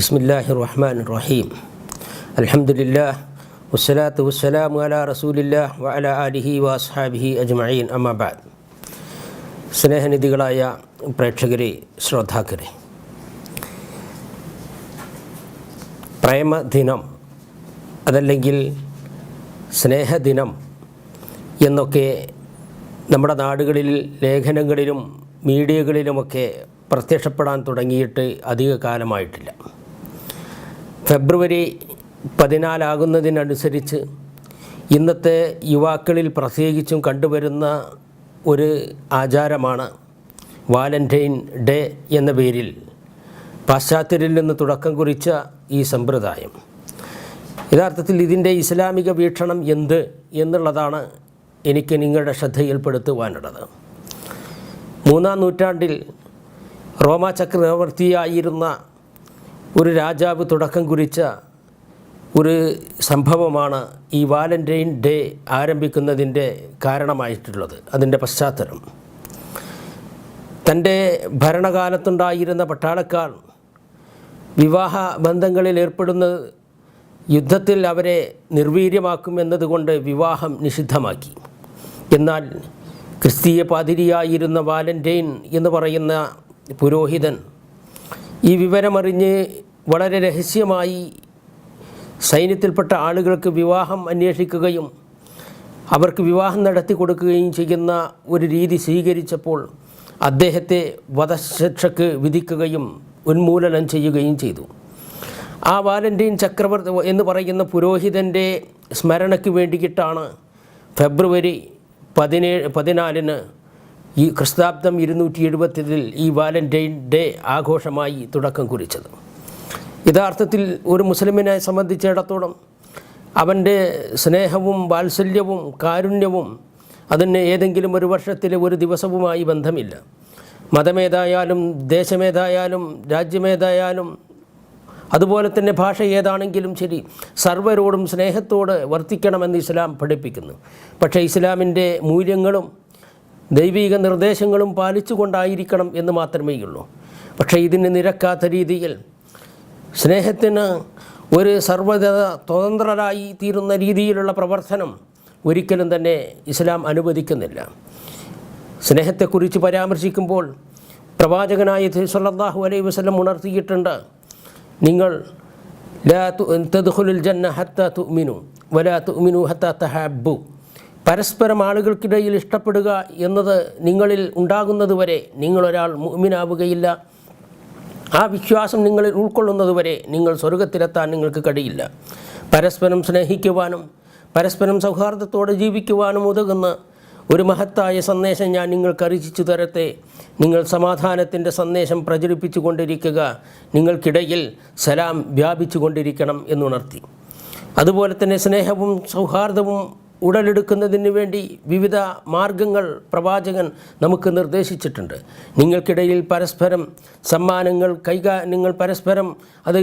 ബിസ്മില്ലാഹി റഹ്മാൻ റഹീം അലഹമുല്ലാ വസ്സലാത്തു വസ്സലാം അല റസൂലില്ലാ വഅല അലിഹി വാസ്ഹാബിഹി അജ്മഈൻ. അമ്മാബാദ് സ്നേഹനിധികളായ പ്രേക്ഷകരെ ശ്രോതാക്കരെ. പ്രേമദിനം അതല്ലെങ്കിൽ സ്നേഹദിനം എന്നൊക്കെ നമ്മുടെ നാടുകളിൽ ലേഖനങ്ങളിലും മീഡിയകളിലുമൊക്കെ പ്രത്യക്ഷപ്പെടാൻ തുടങ്ങിയിട്ട് അധിക കാലമായിട്ടില്ല ഫെബ്രുവരി പതിനാലാകുന്നതിനനുസരിച്ച് ഇന്നത്തെ യുവാക്കളിൽ പ്രത്യേകിച്ചും കണ്ടുവരുന്ന ഒരു ആചാരമാണ് വാലന്റൈൻ ഡേ എന്ന പേരിൽ പാശ്ചാത്യരിൽ നിന്ന് തുടക്കം കുറിച്ച ഈ സമ്പ്രദായം. യഥാർത്ഥത്തിൽ ഇതിന്റെ ഇസ്ലാമിക വീക്ഷണം എന്ത് എന്നുള്ളതാണ് എനിക്ക് നിങ്ങളുടെ ശ്രദ്ധയിൽപ്പെടുത്തുവാനുള്ളത്. മൂന്നാം നൂറ്റാണ്ടിൽ റോമാ ചക്രവർത്തിയായിരുന്ന ഒരു രാജാവ് തുടക്കം കുറിച്ച ഒരു സംഭവമാണ് ഈ വാലന്റൈൻ ഡേ ആരംഭിക്കുന്നതിന്റെ കാരണമായിട്ടുള്ളത് അതിന്റെ പശ്ചാത്തലം. തന്റെ ഭരണകാലത്തുണ്ടായിരുന്ന പട്ടാളക്കാർ വിവാഹ ബന്ധങ്ങളിൽ ഏർപ്പെടുന്ന യുദ്ധത്തിൽ അവരെ നിർവീര്യമാക്കും എന്നതുകൊണ്ട് വിവാഹം നിഷിദ്ധമാക്കി. എന്നാൽ ക്രിസ്തീയ പാതിരിയായിരുന്ന വാലന്റൈൻ എന്ന് പറയുന്ന പുരോഹിതൻ ഈ വിവരമറിഞ്ഞ് വളരെ രഹസ്യമായി സൈന്യത്തിൽപ്പെട്ട ആളുകൾക്ക് വിവാഹം അന്വേഷിക്കുകയും അവർക്ക് വിവാഹം നടത്തി കൊടുക്കുകയും ചെയ്യുന്ന ഒരു രീതി സ്വീകരിച്ചപ്പോൾ അദ്ദേഹത്തെ വധശിക്ഷക്ക് വിധിക്കുകയും ഉന്മൂലനം ചെയ്യുകയും ചെയ്തു. ആ വാലന്റൈൻ ചക്രവർത്തി എന്ന് പറയുന്ന പുരോഹിതന്റെ സ്മരണയ്ക്ക് വേണ്ടിയിട്ടാണ് ഫെബ്രുവരി പതിനേഴ് പതിനാലിന് ഈ ക്രിസ്താബ്ദം ഇരുന്നൂറ്റി എഴുപത്തിൽ ഈ വാലന്റൈൻ ഡേ ആഘോഷമായി തുടക്കം കുറിച്ചത്. യഥാർത്ഥത്തിൽ ഒരു മുസ്ലിമിനെ സംബന്ധിച്ചിടത്തോളം അവന്റെ സ്നേഹവും വാത്സല്യവും കാരുണ്യവും അതിന് ഏതെങ്കിലും ഒരു വർഷത്തിലെ ഒരു ദിവസവുമായി ബന്ധമില്ല. മതമേതായാലും ദേശമേതായാലും രാജ്യമേതായാലും അതുപോലെ തന്നെ ഭാഷ ഏതാണെങ്കിലും ശരി സർവരോടും സ്നേഹത്തോട് വർത്തിക്കണമെന്ന് ഇസ്ലാം പഠിപ്പിക്കുന്നു. പക്ഷേ ഇസ്ലാമിന്റെ മൂല്യങ്ങളും ദൈവിക നിർദ്ദേശങ്ങളും പാലിച്ചുകൊണ്ടായിരിക്കണം എന്ന് മാത്രമേയുള്ളൂ പക്ഷേ ഇതിന് നിരക്കാത്ത രീതിയിൽ സ്നേഹത്തിന് ഒരു സർവത സ്വതന്ത്രരായി തീരുന്ന രീതിയിലുള്ള പ്രവർത്തനം ഒരിക്കലും തന്നെ ഇസ്ലാം അനുവദിക്കുന്നില്ല. സ്നേഹത്തെക്കുറിച്ച് പരാമർശിക്കുമ്പോൾ പ്രവാചകനായ സല്ലല്ലാഹു അലൈഹി വസ്ലം ഉണർത്തിയിട്ടുണ്ട് നിങ്ങൾ ലാ തദ്ഖുലുൽ ജന്ന ഹത്ത തുമിനു വലാ തുമിനു ഹത്ത തഹബ്ബു. പരസ്പരം ആളുകൾക്കിടയിൽ ഇഷ്ടപ്പെടുക എന്നത് നിങ്ങളിൽ ഉണ്ടാകുന്നതുവരെ നിങ്ങളൊരാൾ മുഅ്മിനാവുകയില്ല. ആ വിശ്വാസം നിങ്ങളിൽ ഉൾക്കൊള്ളുന്നതുവരെ നിങ്ങൾ സ്വർഗത്തിലെത്താൻ നിങ്ങൾക്ക് കഴിയില്ല. പരസ്പരം സ്നേഹിക്കുവാനും പരസ്പരം സൗഹാർദ്ദത്തോടെ ജീവിക്കുവാനും ഉതകുന്ന ഒരു മഹത്തായ സന്ദേശം ഞാൻ നിങ്ങൾക്ക് അറിയിച്ചു തരത്തെ നിങ്ങൾ സമാധാനത്തിന്റെ സന്ദേശം പ്രചരിപ്പിച്ചു കൊണ്ടിരിക്കുക. നിങ്ങൾക്കിടയിൽ സലാം വ്യാപിച്ചു കൊണ്ടിരിക്കണം എന്നുണർത്തി. അതുപോലെ തന്നെ സ്നേഹവും സൗഹാർദ്ദവും ഉടലെടുക്കുന്നതിന് വേണ്ടി വിവിധ മാർഗങ്ങൾ പ്രവാചകൻ നമുക്ക് നിർദ്ദേശിച്ചിട്ടുണ്ട്. നിങ്ങൾക്കിടയിൽ പരസ്പരം സമ്മാനങ്ങൾ കൈകാ നിങ്ങൾ പരസ്പരം അത്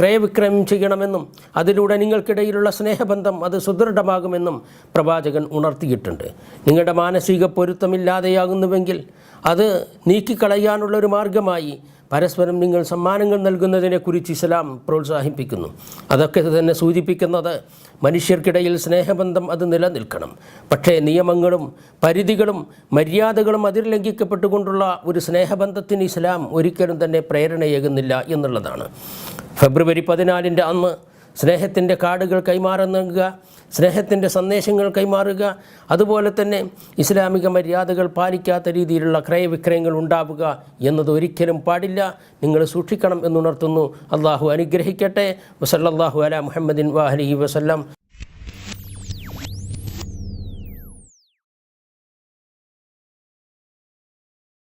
ക്രയവിക്രയം ചെയ്യണമെന്നും അതിലൂടെ നിങ്ങൾക്കിടയിലുള്ള സ്നേഹബന്ധം അത് സുദൃഢമാകുമെന്നും പ്രവാചകൻ ഉണർത്തിയിട്ടുണ്ട്. നിങ്ങളുടെ മാനസിക പൊരുത്തമില്ലാതെയാകുന്നുവെങ്കിൽ അത് നീക്കിക്കളയാനുള്ള ഒരു മാർഗമായി പരസ്പരം നിങ്ങൾ സമ്മാനങ്ങൾ നൽകുന്നതിനെക്കുറിച്ച് ഇസ്ലാം പ്രോത്സാഹിപ്പിക്കുന്നു. അതൊക്കെ തന്നെ സൂചിപ്പിക്കുന്നത് മനുഷ്യർക്കിടയിൽ സ്നേഹബന്ധം അത് നിലനിൽക്കണം. പക്ഷേ നിയമങ്ങളും പരിധികളും മര്യാദകളും അതിൽ ലംഘിക്കപ്പെട്ടുകൊണ്ടുള്ള ഒരു സ്നേഹബന്ധത്തിന് ഇസ്ലാം ഒരിക്കലും തന്നെ പ്രേരണയേകുന്നില്ല എന്നുള്ളതാണ്. ഫെബ്രുവരി പതിനാലിന്റെ അന്ന് സ്നേഹത്തിന്റെ കാർഡുകൾ കൈമാറുക സ്നേഹത്തിന്റെ സന്ദേശങ്ങൾ കൈമാറുക. അതുപോലെ തന്നെ ഇസ്ലാമിക മര്യാദകൾ പാലിക്കാത്ത രീതിയിലുള്ള ക്രയവിക്രയങ്ങൾ ഉണ്ടാവുക എന്നത് ഒരിക്കലും പാടില്ല. നിങ്ങൾ സൂക്ഷിക്കണം എന്നുണർത്തുന്നു. അള്ളാഹു അനുഗ്രഹിക്കട്ടെ. വസല്ലാഹു അല മുഹമ്മദിൻ വാഹലി വസല്ലം.